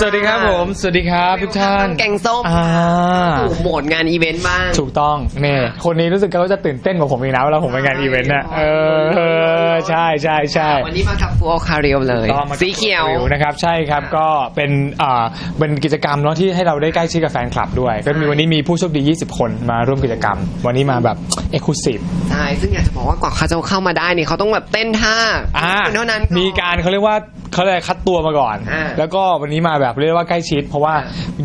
สวัสดีครับผม สวัสดีครับทุกท่านแกงส้มอ่าถูกโหมดงานอีเวนต์บ้าง ถูกต้องเนี่ยคนนี้รู้สึกเขาจะตื่นเต้นกว่าผมอีกนะเวลาผมไปงานอีเวนต์น่ะเออใช่ใช่ใช่วันนี้มากับฟูอคาเรียลเลยก็มาสีเขียวนะครับใช่ครับก็เป็นอ่าเป็นกิจกรรมเนาะที่ให้เราได้ใกล้ชิดกับแฟนคลับด้วย ก็มีวันนี้มีผู้โชคดี 20 คนมาร่วมกิจกรรม วันนี้มาแบบเอ็กซ์คลูซีฟใช่ซึ่งอยากจะบอกว่ากว่าเขาจะเข้ามาได้เนี่ยเขาต้องแบบเต้นท่าอ่าคุณเท่านั้นมีการเขาเรียกว่า เขาเลยกคัดตัวมาก่อน อ่าแล้วก็วันนี้มาแบบเรียกว่าใกล้ชิด เพราะว่า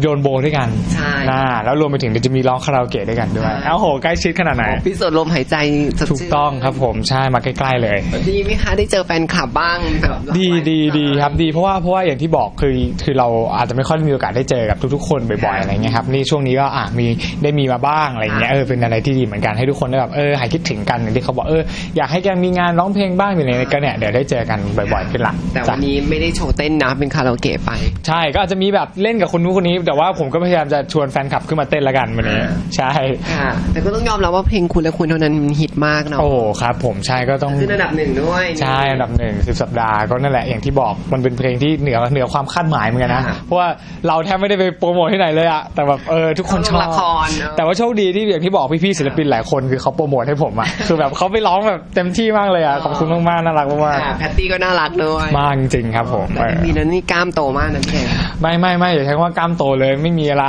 โยนโบด้วยกันใช่นะแล้วรวมไปถึงเดี๋ยวจะมีร้องคาราโอเกะด้วยกันด้วยใช่ เอ้าโหใกล้ชิดขนาดไหน พิสูจน์ลมหายใจสดถูกชื่นต้องครับผมใช่มาใกล้ๆเลย ดีไหมคะได้เจอแฟนคลับบ้างแบบดีดีดีครับดีเพราะว่าเพราะว่าอย่างที่บอกคือคือเราอาจจะไม่ค่อยมีโอกาสได้เจอกับทุกๆคนบ่อยๆอะไรเงี้ยครับนี่ช่วงนี้ก็อะมีได้มีมาบ้างอะไรเงี้ยเออเป็นอะไรที่ดีเหมือนกันให้ทุกคนได้แบบเออหายคิดถึงกันอย่างที่เขาบอกเอออยากให้แกมีงานร้องเพลงบ้างอะไรเงี้ยก็เนี่ยเดี๋ยวได้เจอกันบ่อยๆขึ้นละแต่จ้ะวันนี้ไม่ได้โชว์เต้นนะเป็นคาราโอเกะไป ใช่ก็อาจจะมีแบบเล่นกับคนนู้นคนนี้ แต่ว่าผมก็พยายามจะชวนแฟนคลับขึ้นมาเต้นละกันวันนี้ ใช่ค่ะแต่ก็ต้องยอมรับว่าเพลงคุณและคุณเท่านั้นมันฮิตมากเนาะโอ้ครับ ผมใช่ก็ต้องขึ้นอันดับหนึ่งด้วยใช่อันดับหนึ่งสิบสัปดาห์ก็นั่นแหละอย่างที่บอกมันเป็นเพลงที่เหนือเหนือความคาดหมายเหมือนกันนะอ่าเพราะว่าเราแทบไม่ได้ไปโปรโมทที่ไหนเลยอะแต่แบบเออทุกคนชอบละครเนอะแต่ว่าโชคดีที่อย่างที่บอกพี่ๆศิลปินหลายคนคือเขาโปรโมทให้ผมอะคือแบบเขาไปร้องแบบเต็มที่มากเลยอะขอบคุณมากๆน่ารักมากค่ะแพตตี้ก็น่ารักด้วยๆมากจริงๆครับผมแต่มีนั้นนี่กล้ามโตมากนะพี่แขกไม่ไม่ไม่อย่าใช้คำว่ากล้ามโตเลยไม่มีอะไร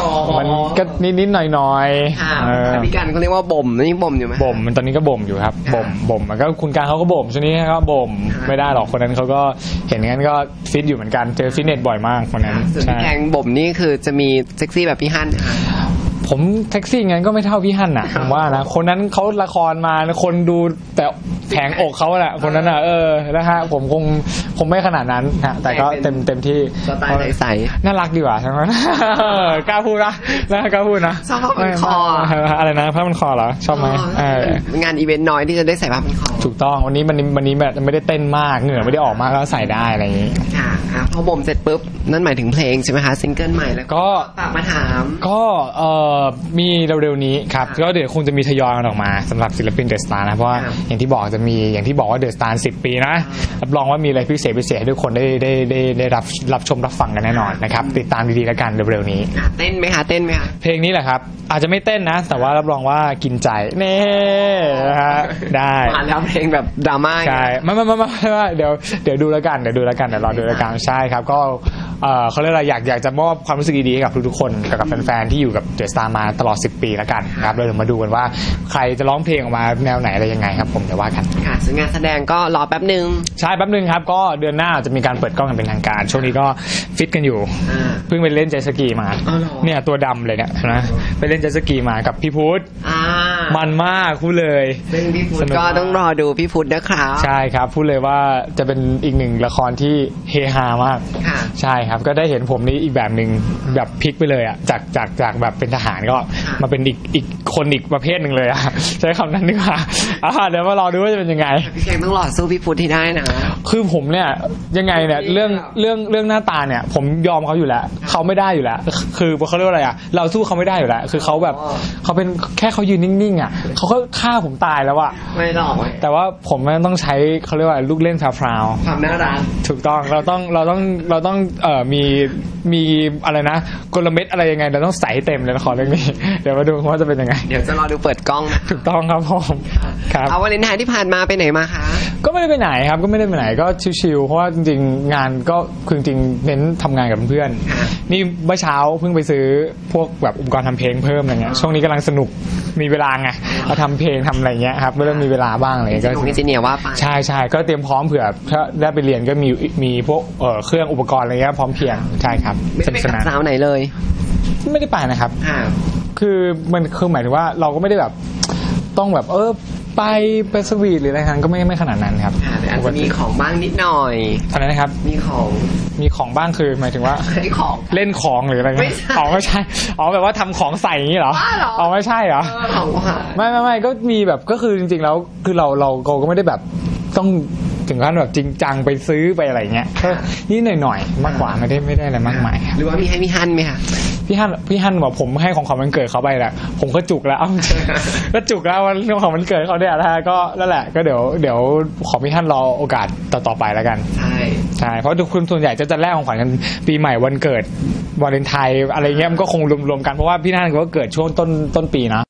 อ๋อ มันก็นิดๆหน่อยค่ะๆเออแต่พี่กันเขาเรียกว่าบ่มนี่บ่มอยู่ไหม บ่มมันตอนนี้ก็บ่มอยู่ครับค่ะบ่มบ่มมันก็คุณการเขาก็บ่มช่วงนี้เขาก็บ่มค่ะไม่ได้หรอกคนนั้นเขาก็เห็นงั้นก็ฟิตอยู่เหมือนกันเจอฟิตเนสบ่อยมากคนนั้นส่วนใช่พี่แกงบ่มนี่คือจะมีเซ็กซี่แบบพี่ฮั่นนะคะ ผมแท็กซี่งั้นก็ไม่เท่าพี่ฮั่นน่ะผมว่านะคนนั้นเขาละครมาคนดูแต่แผงอกเขาแหละคนนั้นอะเออนะฮะผมคงคงไม่ขนาดนั้นนะแต่ก็เต็มเต็มที่สไตล์ใสน่ารักดีกว่าใช่ไหมกล้าพูดนะนะกล้าพูดนะชอบผ้าพันคอไม่ไม่อะไรนะผ้ามันคอเหรอชอบไหมเอองานอีเวนต์น้อยที่จะได้ใส่ผ้าพันคอถูกต้องวันนี้มันวันนี้แบบไม่ได้เต้นมากเหงื่อไม่ได้ออกมากก็ใส่ได้อะไรอย่างนี้ค่ะอะพอบ่มเสร็จปุ๊บนั่นหมายถึงเพลงใช่ไหมคะซิงเกิลใหม่แล้วก็ฝากมาถามก็เอ่อมีเร็วๆนี้ครับก็เดี๋ยวคงจะมีทยอยกันออกมาสำหรับศิลปินเดอะสตาร์นะ เพราะว่าครับอย่างที่บอกจะมีอย่างที่บอกว่าเดอะสตาร์สิปีนะรับรองว่ามีอะไรพิเศษพิเศษให้ทุกคนได้ได้ได้ได้รับรับชมรับฟังกันแน่นอนนะครับติดตามดีๆแล้วกันเร็วๆนี้อะเต้นไหมคะเต้นไหมคะเพลงนี้แหละครับ อาจจะไม่เต้นนะ แต่ว่ารับรองว่ากินใจเน่นะฮะได้มาแล้วเพลงแบบดราม่าใช่ไม่ไม่ไม่ไม่ไม่ไม่เดี๋ยวเดี๋ยวดูแล้วกันเดี๋ยวดูแล้วกันเดี๋ยวรอดูแล้วกันใช่ครับ ก็เอ่อเขาเรียกอะไรอยากอยากจะมอบความรู้สึกดีๆให้กับทุกๆคนกับแฟนๆที่อยู่กับเดอะสตาร์มาตลอด 10 ปีแล้วกันครับเราเดี๋ยวมาดูกันว่าใครจะร้องเพลงออกมาแนวไหนอะไรยังไงครับผมเดี๋ยวว่ากัน ค่ะซึ่งงานแสดงก็รอแป๊บหนึ่งใช่แป๊บนึงครับ ก็เดือนหน้าจะมีการเปิดกล้องกันเป็นทางการ ช่วงนี้ก็ฟิตกันอยู่ อ่า เพิ่งไปเล่นเจตสกีมา อ๋อเหรอ เนี่ยตัวดำเลยเนี่ยนะไปเล่นเจตสกีมากับพี่พุทธ อ่า มันมากพูดเลยซึ่งพี่พุทสธนุกก็ต้องรอดูพี่พุทธนะครับใช่ครับ พูดเลยว่าจะเป็นอีกหนึ่งละครที่เฮฮามากค่ะ ใช่ครับ ก็ได้เห็นผมนี้อีกแบบหนึ่งแบบพลิกไปเลยอะจากจากจากแบบเป็นทหารก็มาเป็นอีกอีกคนอีกประเภทหนึ่งเลยอะใช้คำนั้นดีกว่าอะเดี๋ยวมารอดูว่าจะเป็นยังไงพี่แกงต้องรอสู้พี่พุทธที่ได้นะคือผมเนี่ยยังไงเนี่ยเรื่องเรื่องเรื่องหน้าตาเนี่ย ผมยอมเขาอยู่แล้วเขาไม่ได้อยู่แล้ว คือเขาเรียกว่าอะไรอะเราสู้เขาไม่ได้อยู่แล้ว คือเขาแบบอ๋อเขาเป็นแค่เขายืนนิ่งๆอะเขาก็ฆ่าผมตายแล้วอะไม่หรอกแต่ว่าผมต้องใช้เขาเรียกว่าลูกเล่นพราวความน่ารักๆถูกต้องเราต้องเราต้องเราต้องเอ่อมีมีอะไรนะกลเม็ดอะไรยังไง เราต้องใส่ให้เต็มเลยละครเรื่องนี้ เดี๋ยวมาดูว่าจะเป็นยังไง เดี๋ยวจะรอดูเปิดกล้องนะถูกต้องครับผมครับเอาวันเลนไทน์ที่ผ่านมาไปไหนมาคะก็ไม่ได้ไปไหนครับก็ไม่ได้ไปไหนก็ชิวๆเพราะว่าจริงๆงานก็คือจริงๆเน้นทำงานกับเพื่อนค่ะนี่เมื่อเช้าเพิ่งไปซื้อพวกแบบอุปกรณ์ทำเพลงเพิ่มอะไรเงี้ยช่วงนี้กำลังสนุกมีเวลาไงเราทำเพลงทำอะไรเงี้ยครับเริ่มมีเวลาบ้างอะไรจเงี้ยริงๆของก็อินจิเนียร์ว่าไป ใช่ใช่ก็เตรียมพร้อมเผื่อถ้าได้ไปเรียนก็มีมีพวกเอ่อเครื่องอุปกรณ์อะไรเงี้ยพร้อมเพรียงใช่ครับไม่สได้นุไปกสกับนานสาวไหนเลยไม่ได้ไปนะครับค่ะคือมันคือหมายถึงว่าเราก็ไม่ได้แบบต้องแบบเออไปไปสวีทหรืออะไรทั้งก็ไม่ไม่ขนาดนั้นครับค่ะแต่อาจจะมีของบ้างนิดหน่อย อะไรนะครับ มีของ มีของบ้างคือหมายถึงว่าให้ของ เล่นของหรืออะไรเงี้ยไม่ใช่อ๋อไม่ใช่อ๋อแบบว่าทำของใส่อย่างนี้เหรอบ้าเหรอ อ๋อไม่ใช่เหรอ เออของหวานไม่ไม่ไม่ก็มีแบบก็คือจริงๆแล้วคือเราเราเราก็ไม่ได้แบบต้องถึงขั้นแบบจริงจังไปซื้อไปอะไรเงี้ยก็นิดหน่อยๆมากกว่าไม่ได้ไม่ได้อะไรมากมายครับหรือว่ามีให้พี่ฮันไหมคะ พี่พี่ฮันพี่ฮันบอกผมให้ของขวัญวันเกิดเขาไปแหละผมก็จุกแล้วก็จุกแล้ววันของขวัญวันเกิดเขาเนี่ยนะฮะก็นั่นแหละก็เดี๋ยวเดี๋ยวขอพี่ฮันรอโอกาสต่อๆไปแล้วกันใช่ใช่เพราะทุกคนส่วนใหญ่จะจะแลกของขวัญกันปีใหม่วันเกิดวาเลนไทน์อะไรเงี้ยมันก็คงรวมๆกันเพราะว่าพี่นั่นก็เกิดช่วงต้นต้นปีนะ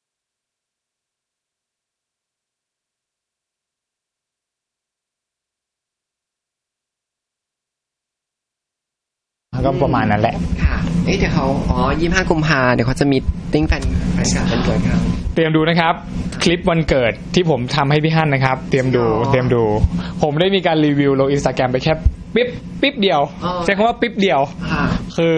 ก็ประมาณนั้นแหละค่ะเอ๊ะเดี๋ยวเขาอ๋อยี่ห้ากุมภาเดี๋ยวเขาจะมีติ้งแฟนแฟนคลับวันเกิดเขาเตรียมดูนะครับ คลิปวันเกิดที่ผมทำให้พี่ฮั่นนะครับ เตรียมดูอ๋อเตรียมดู ผมได้มีการรีวิวลงอินสตาแกรมไปแค่ปิ๊บปิ๊บเดียวอ๋อใช้คำว่าปิ๊บเดียวค่ะคือ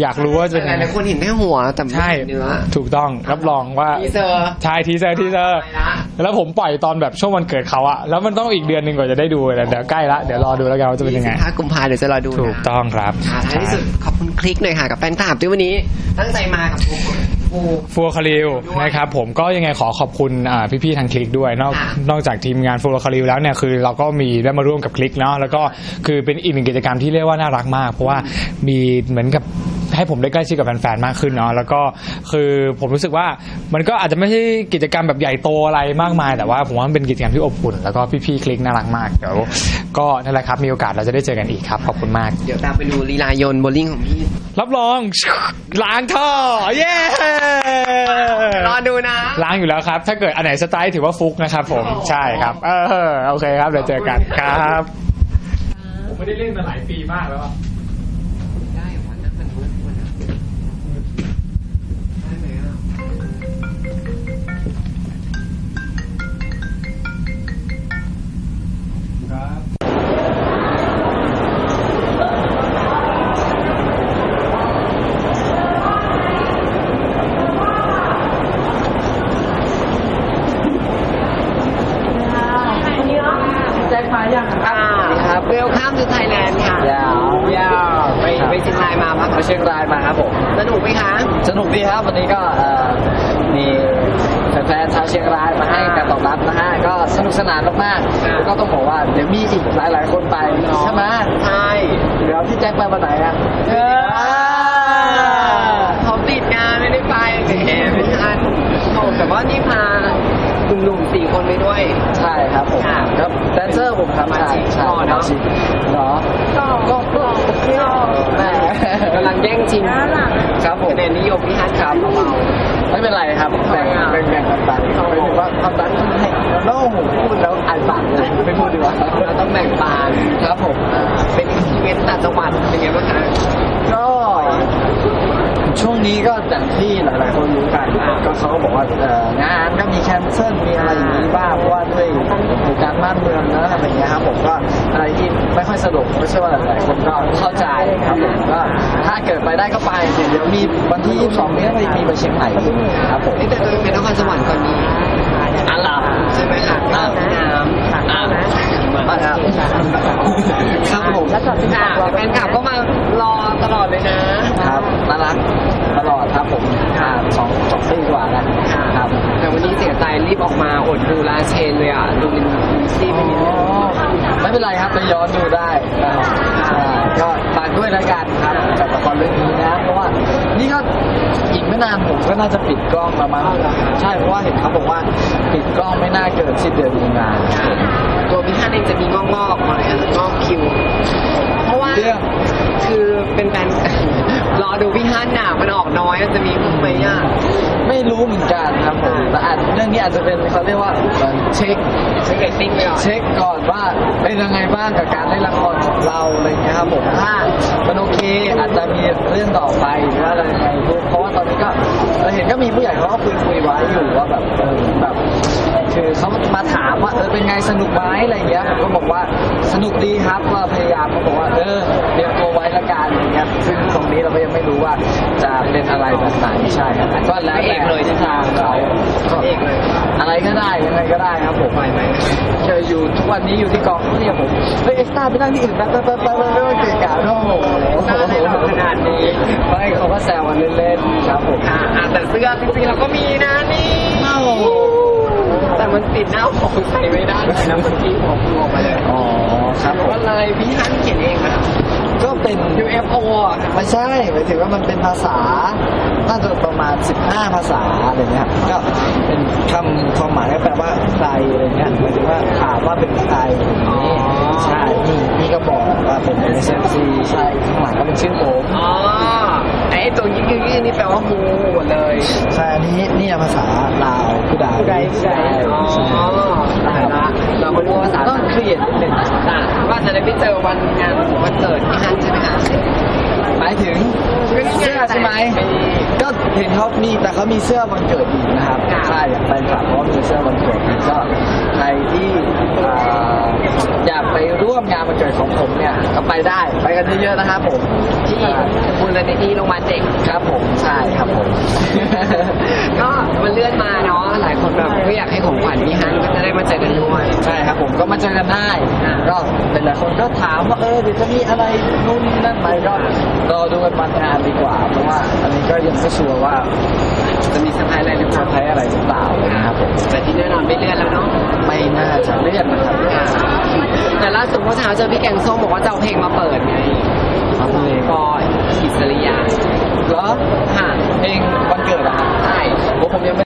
อยากรู้ว่าจะเป็นหยังไงลายๆคนเห็นแค่หัวแต่ไม่ใช่เห็นเนื้อถูกต้องรับรองว่าทีเซอร์ใช่ทีเซอร์ทีเซอร์ไปละแล้วผมปล่อยตอนแบบช่วงวันเกิดเขาอะแล้วมันต้องอีกเดือนหนึ่งกว่าจะได้ดูเลยเดี๋ยวใกล้ละเดี๋ยวรอดูแล้วกันว่าจะเป็นยังไงห้ากุมภาเดี๋ยวจะรอดูนะถูกต้องครับค่ะท้ายที่สุดขอบคุณคลิกหน่อยค่ะกับแฟนคลับที่วันนี้ตั้งใจมากับฟูฟู ฟัวคาริลด้วยนะครับผมก็ยังไงขอขอบคุณอ่าพี่ๆทางคลิกด้วยนอกค่ะนอกจากทีมงานฟัวคาริลแล้วเนี่ยคือเราก็มีได้มาร่วมกับคลิกเนาะแล้วก็คือเป็นอีกหนึ่งกิจกรรมที่เรียกว่าน่ารักมาก เพราะว่ามีเหมือนกับ ให้ผมได้ใกล้ชิดกับแฟนๆมากขึ้นเนาะแล้วก็คือผมรู้สึกว่ามันก็อาจจะไม่ใช่กิจกรรมแบบใหญ่โตอะไรมากมาย แต่ว่าผมว่ามันเป็นกิจกรรมที่อบอุ่น แล้วก็พี่ๆคลิกน่ารักมากเดี๋ยวก็นั่นแหละครับมีโอกาสเราจะได้เจอกันอีกครับขอบคุณมาก เดี๋ยวตามไปดูลีลาโยนโบลิ่งของพี่ รับรองล้างท่อเย้รอดูนะล้างอยู่แล้วครับ ถ้าเกิดอันไหนสไตล์ถือว่าฟุกนะครับผมใช่ครับ เออโอเคครับเดี๋ยวเจอกันครับ ผมไม่ได้เล่นมาหลายปีมากแล้วได้ ก็สนุกสนานมากๆแล้วก็ต้องบอกว่าเดี๋ยวมีอีกหลาย ๆ คนไปใช่ไหมใช่เดี๋ยวพี่แจ็คไปวันไหนอะเออเขาติดงานไม่ได้ไปแหมไม่ทันโอ้แต่ว่านี่พาหนุ่มๆสี่คนไปด้วย ใช่ครับผมค่ะครับแดนเซอร์ผมครับมาใช่จริงใช่หล่อเนอะจริงเหรอก็ก็ก็แหมกำลังแย่งชิงครับผมคะแนนนิยมพี่ฮัทครับเบาไม่เป็นไรครับแบ่งแบ่งแบ่งกันไปหมายถึงว่าความรักให้ โล่งพูดแล้วอ่านปากเลยไม่พูดดีกว่าๆเราต้องแบ่งบานครับผมเป็นอีเวนต์ต่างจังหวัดเป็นไงบ้างคะก็ช่วงนี้ก็อย่างที่หลาย ๆ คนรู้กันก็เขาก็บอกว่าเอ่องานก็มีแคนเซิลมีอะไรอย่างนี้บ้างเพราะว่าด้วยเหตุการณ์บ้านเมืองเนอะอะไรอย่างเงี้ยครับผมก็อะไรที่ไม่ค่อยสะดวกไม่ใช่ว่าหลาย ๆ คนก็เข้าใจครับผมก็ถ้าเกิดไปได้ก็ไปเดี๋ยวมีวันที่ 22 นี้ก็มีไปเชียงใหม่อีกครับผมนี่แต่ตัวเองเป็นนครสวรรค์ก่อนนี้ อันหลับใช่ไหมคะอ่าน้ำอ่ามาครับครับผมแล้วจากค่ะแฟนคลับก็มารอตลอดเลยนะครับน่ารักตลอดครับผมอ่าสองสองปีกว่าแล้วครับแต่วันนี้เสียใจรีบออกมาอดดูลาเชนเลยอะดูลินซีไปนิดนึงไม่เป็นไรครับไปย้อนดูได้ก็ ด้วยแล้วกันครับกับละครเรื่องนี้นะเพราะว่านี่ก็อีกไม่นานผมก็น่าจะปิดกล้องประมาณใช่เพราะว่าเห็นเขาบอกว่าปิดกล้องไม่น่าเกินสิ้นเดือนมีนาค่ะตัวพี่ฮันเองจะมีงอกงอกๆมาเลยงอกคิว เพราะว่าเรื่องคือเป็นแฟนรอ ดูพี่ฮันน่ะมันออกน้อยมันจะมีมั้งไหมอะไม่รู้เหมือนกันครับผมแต่อาจเรื่องนี้อาจจะเป็นเขาเรียกว่าเช็คเช็คเรตติ้งไปก่อนเช็คก่อนว่าเป็นยังไงบ้างกับการเล่นละครของเราอะไรเงี้ยครับผมถ้ามันโอเคอาจจะมีเรื่องต่อไปหรืออะไรยังไงเพราะว่าตอนนี้ก็เราเห็นก็มีผู้ใหญ่เขาก็คุยคุยๆไว้อยู่ว่าแบบเออแบบคือเขามาถามว่าเออเป็นไงสนุกไหมอะไรเงี้ยผมก็บอกว่าสนุกดีครับว่าพยายามก็บอกว่าเออเตรียมตัวไว้ ละกันอย่างเงี้ยซึ่งตรงนี้เราก็ยังไม่รู้ว่าจะเป็นอะไรแบบไหนใช่ครับก็แล้วแต่ทิศทางเราก็เอกเลยอะไรก็ได้ยังไงก็ได้ครับผมไหวไหมเจออยู่ทุกวันนี้อยู่ที่กองเขาเรียกผมเฮ้ยเอ็กซ์ต้าไปนั่งที่อื่นแป๊บแป๊บแป๊บแป๊บแป๊บแป๊บเกะกะโอ้โหน่าได้หรอขนาดนี้ไม่เขาก็แซวกันเล่นๆครับผมค่ะอะแต่เสื้อจริงๆเราก็มีนะนี่แต่มันติดหน้าผมใส่ไม่ได้เลยนะเมื่อกี้ผมรวมมาเลยอ๋อครับผมก็เลยพี่ฮันเขียนเองนะจ ก็เป็น UFO อะค่ะไม่ใช่หมายถึงว่ามันเป็นภาษาน่าจะประมาณ 15 ภาษาอะไรเงี้ยครับก็เป็นคำความหมายก็แปลว่าใครอะไรเงี้ยหมายถึงว่าถามว่าเป็นใครอย่างนี้ใช่นี่นี่ก็บอกว่าเป็น SMC ใช่ข้างหลังก็เป็นชื่อผมอ๋อ ไอ้ตัวยิ่งยิ่งนี่แปลว่าฮูหมดเลยใช่อันนี้นี่ภาษาลาวผู้ใดผู้ใดผู้ใดอ๋อตายละเราก็รู้ภาษาต้องเครียดนิดนึงจ้ะว่าจะได้ไปเจอวันงานวันเกิดพี่ฮันใช่ไหมคะ หมายถึงเสื้อใช่ไหมก็เห็นเขามีแต่เขามีเสื้อวันเกิดอีกนะครับค่ะใช่อย่างแฟนคลับเขาก็มีเสื้อวันเกิดอีกก็ใครที่อ่าอยากไปร่วมงานวันเกิดของผมเนี่ยก็ไปได้ไปกันเยอะๆนะครับผมที่มูลนิธิโรงพยาบาลเด็กครับผมใช่ครับผมก็มันเลื่อนมาเนาะหลายคนแบบก็อยากให้ของขวัญพี่ฮันก็จะได้มาเจอกันด้วยใช่ครับผมก็มาเจอกันได้อ่าก็เป็นหลายคนก็ถามว่าเออเดี๋ยวจะมีอะไรนู่นนี่นั่นไหมก็รอดูกันวันงานดีกว่า เพราะว่าอันนี้ก็ยังไม่ชัวร์ว่าจะมีเซอร์ไพรส์อะไรหรือเปเซอล่าร์ไพรส์อะไรหรือเปล่านะครับผมแต่ที่แน่นอนไม่เลื่อนแล้วเนาะไม่น่าจะเลื่อนนะครับค่ะแต่ล่าสุดเมื่อเช้าเจอพี่แกงส้มบอกว่าจะเอาเพลงมาเปิดไงครับเพลงก็อิสริยาเหรอ ค่ะ เพลงวันเกิดอะครับ ใช่ โอ้ผมยังไม่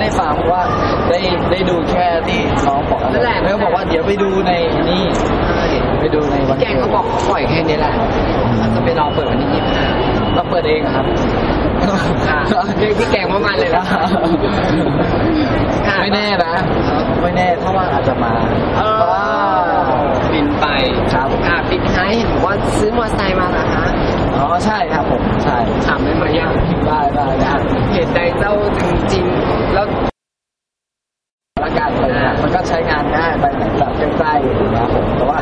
ได้ฟังเพราะว่าได้ได้ดูแค่ที่น้องบอกนั่นแหละ แล้วก็บอกว่าเดี๋ยวไปดูในนี่ไปดูในวันแกงเขาบอกเขาปล่อยแค่นี้แหละจะไปรอเปิดวันที่ยี่สิบห้าเราเปิดเองอะครับค่ะเรียกพี่แกงมามันเลยนะค่ะไม่แน่นะ ไม่แน่ถ้าว่างอาจจะมาเออบินไปครับค่ะปิดท้ายเห็นบอกว่าซื้อมอเตอร์ไซค์มาเหรอคะ อ๋อใช่ครับผมใช่ถามได้ไหมยังได้ได้ได้เหตุใดเจ้าถึงจริงแล้วละกันไปนะมันก็ใช้งานง่ายไปไหนแบบใกล้ๆอย่างเงี้ยผมแต่ว่า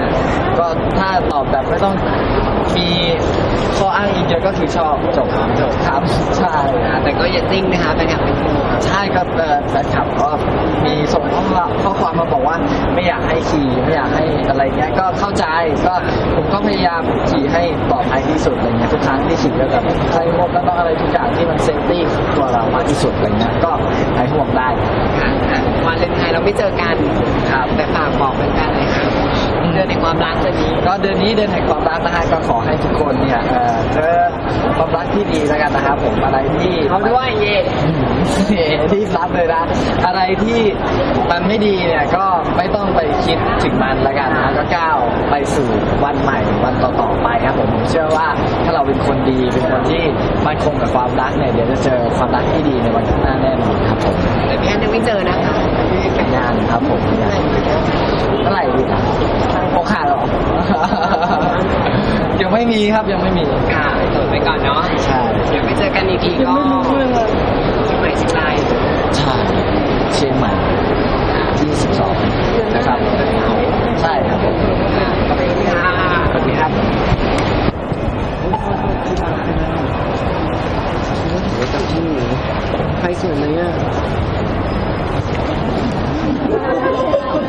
ก็ถ้าตอบแบบไม่ต้องมีข้ออ้างอิงเยอะก็คือชอบจบจบครับใช่แต่ก็อย่าติ้งนะคะไปกับเป็นครูใช่ก็เอ่อแฟนคลับก็มีส่งข้อความข้อ ความมาบอกว่าไม่อยากให้ขี่ไม่อยากให้อะไรเงี้ยก็เข้าใจก็ผมก็พยายามขี่ให้ปลอดภัยที่สุดอะไรเงี้ยทุกครั้งที่ขี่ก็แบบใส่หมวกกันน็อกอะไรทุกอย่างที่มันเซฟตี้ตัวเรามากที่สุดอะไรเงี้ยก็หายห่วงได้ค่ะวันเลนไทน์เราไม่เจอกันครับแต่ฝากบอกเป็นกันเลยค่ะ เดือนในความรักจะนี้ก็เดือนนี้เดือนแห่งความรักนะฮะก็ขอให้ทุกคนเนี่ยเอ่อเจอความรักที่ดีแล้วกันนะครับผมอะไรที่เขาด้วยเย่ที่รับเลยนะอะไรที่มันไม่ดีเนี่ยก็ไม่ต้องไปคิดถึงมันแล้วกันนะก็ก้าวไปสู่วันใหม่วันต่อๆไปครับผมผมเชื่อว่าถ้าเราเป็นคนดีเป็นคนที่มั่นคงกับความรักเนี่ยเดี๋ยวจะเจอความรักที่ดีในวันข้างหน้าแน่นอนครับผมแต่พี่แอนยังไม่เจอนะคะ เป็นงานครับผมงานเมื่อไหร่ดีนะโอขาหรอ ยังไม่มีครับยังไม่มีค่ะโสดไปก่อนเนาะใช่เดี๋ยวไปเจอกันอีกทีก็ที่ใหม่เชียงรายใช่เชียงใหม่ที่12นะครับใช่ครับผมค่ะขอบคุณค่ะสวัสดีครับใครสวยไหมอะ よろしくお願いします。